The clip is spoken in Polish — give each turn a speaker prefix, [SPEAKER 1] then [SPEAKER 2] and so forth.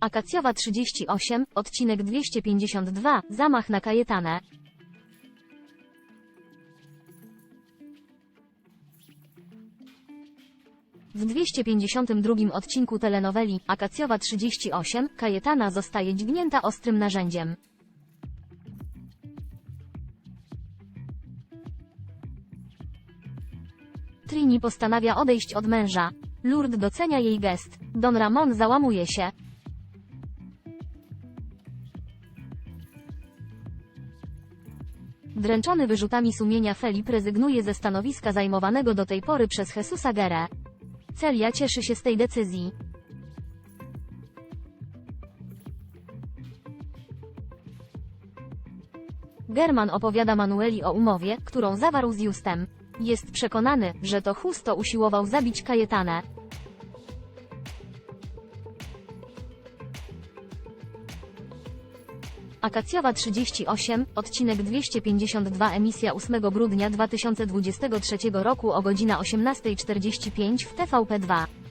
[SPEAKER 1] Akacjowa 38, odcinek 252, zamach na Kajetanę. W 252 odcinku telenoweli Akacjowa 38, Kajetana zostaje dźgnięta ostrym narzędziem. Trini postanawia odejść od męża. Lourdes docenia jej gest. Don Ramon załamuje się. Dręczony wyrzutami sumienia Felip rezygnuje ze stanowiska zajmowanego do tej pory przez Jesusa Gerę. Celia cieszy się z tej decyzji. German opowiada Manueli o umowie, którą zawarł z Justem. Jest przekonany, że to Husto usiłował zabić Kajetanę. Akacjowa 38, odcinek 252 emisja 8 grudnia 2023 roku o godzina 18.45 w TVP2.